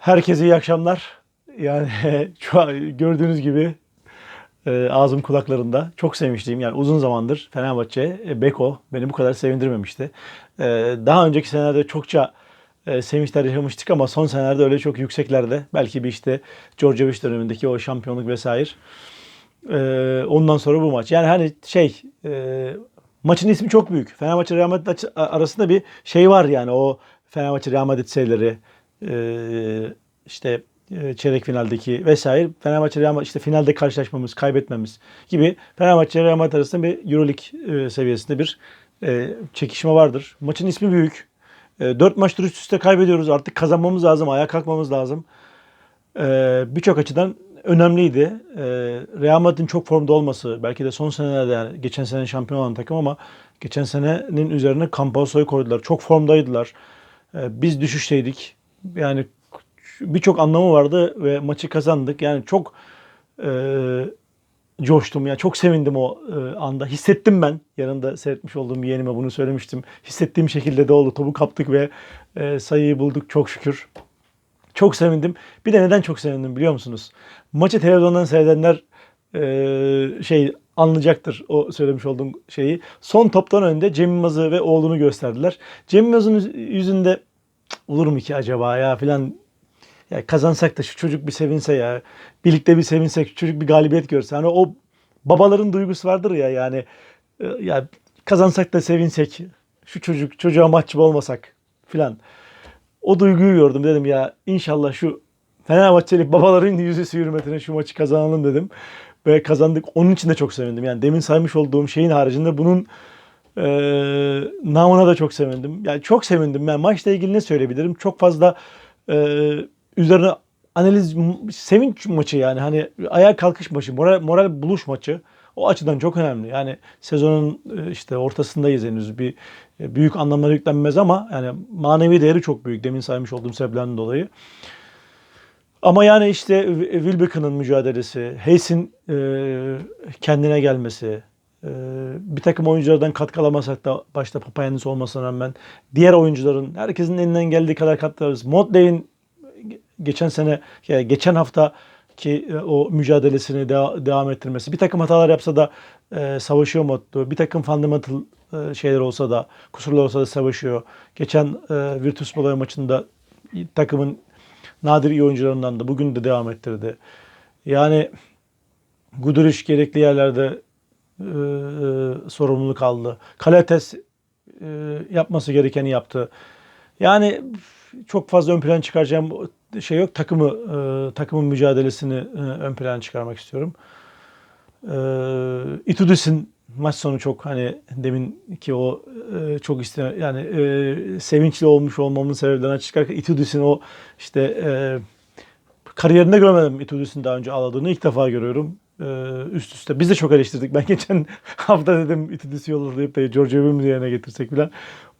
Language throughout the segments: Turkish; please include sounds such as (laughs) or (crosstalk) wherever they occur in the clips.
Herkese iyi akşamlar. Yani (laughs) şu an gördüğünüz gibi e, ağzım kulaklarında. Çok sevinçliyim. Yani uzun zamandır Fenerbahçe, e, Beko beni bu kadar sevindirmemişti. E, daha önceki senelerde çokça e, sevinçler yaşamıştık ama son senelerde öyle çok yükseklerde. Belki bir işte Djordjevic dönemindeki o şampiyonluk vesaire. E, ondan sonra bu maç. Yani hani şey e, maçın ismi çok büyük. Fenerbahçe Real Madrid arasında bir şey var yani o Fenerbahçe Real Madrid serileri işte e, çeyrek finaldeki vesaire Fenerbahçe Real Madrid işte finalde karşılaşmamız, kaybetmemiz gibi Fenerbahçe Real Madrid arasında bir EuroLeague e, seviyesinde bir e, çekişme vardır. Maçın ismi büyük. 4 maçtır üst üste kaybediyoruz. Artık kazanmamız lazım, ayağa kalkmamız lazım. Ee, birçok açıdan önemliydi. Ee, Real Madrid'in çok formda olması, belki de son senelerde yani geçen sene şampiyon olan takım ama geçen senenin üzerine Campazzo'yu koydular. Çok formdaydılar. Ee, biz düşüşteydik. Yani birçok anlamı vardı ve maçı kazandık. Yani çok e, coştum. Yani çok sevindim o e, anda. Hissettim ben. Yanında seyretmiş olduğum yeğenime bunu söylemiştim. Hissettiğim şekilde de oldu. Topu kaptık ve e, sayıyı bulduk çok şükür. Çok sevindim. Bir de neden çok sevindim biliyor musunuz? Maçı televizyondan seyredenler eee, şey anlayacaktır o söylemiş olduğum şeyi. Son toptan önde Cem Yılmaz'ı ve oğlunu gösterdiler. Cem Yılmaz'ın yüz- yüzünde "Cık, olur mu ki acaba ya filan ya kazansak da şu çocuk bir sevinse ya. Birlikte bir sevinsek, şu çocuk bir galibiyet görse. Hani o babaların duygusu vardır ya yani e, ya kazansak da sevinsek. Şu çocuk çocuğa mahcup olmasak filan. O duyguyu gördüm dedim ya inşallah şu Fenerbahçeli babaların (laughs) yüzü hürmetine şu maçı kazanalım dedim. Ve kazandık. Onun için de çok sevindim. Yani demin saymış olduğum şeyin haricinde bunun e, namına da çok sevindim. Yani çok sevindim. Ben maçla ilgili ne söyleyebilirim? Çok fazla e, üzerine analiz sevinç maçı yani hani ayağa kalkış maçı, moral, moral buluş maçı. O açıdan çok önemli. Yani sezonun e, işte ortasındayız henüz. Bir e, büyük anlamlara yüklenmez ama yani manevi değeri çok büyük. Demin saymış olduğum sebeplerden dolayı. Ama yani işte Wilbeck'ın mücadelesi, Hayes'in e, kendine gelmesi, bir takım oyunculardan katkı alamasak da başta Papayannis olmasına rağmen diğer oyuncuların herkesin elinden geldiği kadar katkı alırız. Motley'in geçen sene, geçen hafta ki e, o mücadelesini deva- devam ettirmesi. Bir takım hatalar yapsa da e, savaşıyor Motlu. Bir takım fundamental e, şeyler olsa da, kusurlar olsa da savaşıyor. Geçen e, Virtus Bologna maçında takımın nadir iyi oyuncularından da bugün de devam ettirdi. Yani Guduric gerekli yerlerde e, e, sorumluluk aldı. Kalates e, yapması gerekeni yaptı. Yani çok fazla ön plan çıkaracağım şey yok. Takımı e, takımın mücadelesini e, ön plana çıkarmak istiyorum. E, Itudis'in maç sonu çok hani demin ki o e, çok iste yani e, sevinçli olmuş olmamın sebeplerinden çıkarken Itudis'in o işte e, kariyerinde görmedim Itudis'in daha önce ağladığını ilk defa görüyorum. Ee, üst üste. Biz de çok eleştirdik. Ben (laughs) geçen hafta dedim Itudis'i yollayıp da George Weah'ı yerine getirsek falan.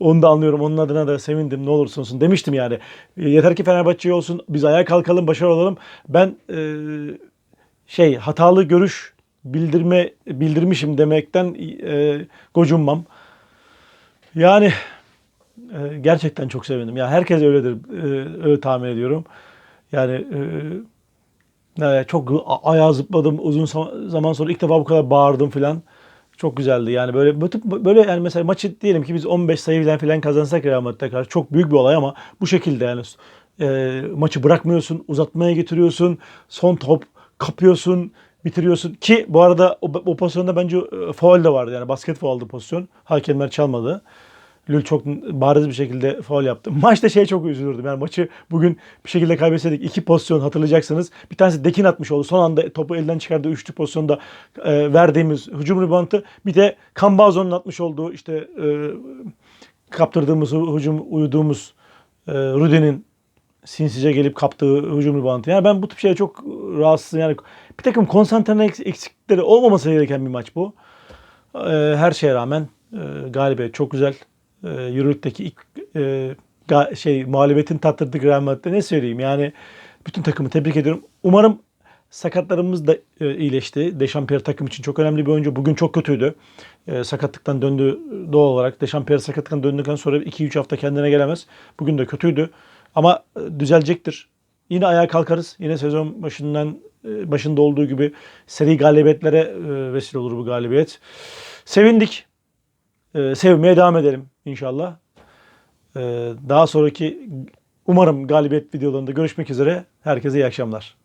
Onu da anlıyorum. Onun adına da sevindim. Ne olursa olsun demiştim yani. E, Yeter ki Fenerbahçe olsun. Biz ayağa kalkalım, başarılı olalım. Ben e, şey hatalı görüş bildirme bildirmişim demekten e, gocunmam. Yani e, gerçekten çok sevindim. Ya herkes öyledir. E, öyle tahmin ediyorum. Yani e, Evet, çok ayağa zıpladım. Uzun zaman sonra ilk defa bu kadar bağırdım filan. Çok güzeldi. Yani böyle böyle yani mesela maçı diyelim ki biz 15 sayı falan filan kazansak Real Madrid'e karşı çok büyük bir olay ama bu şekilde yani e, maçı bırakmıyorsun, uzatmaya getiriyorsun, son top kapıyorsun, bitiriyorsun ki bu arada o, o pozisyonda bence e, faul de vardı yani basket fauldu pozisyon. Hakemler çalmadı. Lül çok bariz bir şekilde faul yaptı. (laughs) Maçta şey çok üzülürdüm. Yani maçı bugün bir şekilde kaybetseydik. iki pozisyon hatırlayacaksınız. Bir tanesi Dekin atmış oldu. Son anda topu elden çıkardığı üçlü pozisyonda e, verdiğimiz hücum reboundu. Bir de Cambazo'nun atmış olduğu işte e, kaptırdığımız hücum uyuduğumuz e, Rudy'nin sinsice gelip kaptığı hücum reboundu. Yani ben bu tip şeye çok rahatsızım. Yani bir takım konsantre eksiklikleri olmaması gereken bir maç bu. E, her şeye rağmen e, galibiyet çok güzel e, Euroleague'deki ilk e, ga, şey mağlubiyetin tattırdığı Real Madrid'de ne söyleyeyim yani bütün takımı tebrik ediyorum. Umarım sakatlarımız da e, iyileşti. Dechampierre takım için çok önemli bir oyuncu. Bugün çok kötüydü. E, sakatlıktan döndü doğal olarak. Dechampierre sakatlıktan döndükten sonra 2-3 hafta kendine gelemez. Bugün de kötüydü. Ama e, düzelecektir. Yine ayağa kalkarız. Yine sezon başından e, başında olduğu gibi seri galibiyetlere e, vesile olur bu galibiyet. Sevindik. E, sevmeye devam edelim inşallah. Ee, daha sonraki umarım galibiyet videolarında görüşmek üzere. Herkese iyi akşamlar.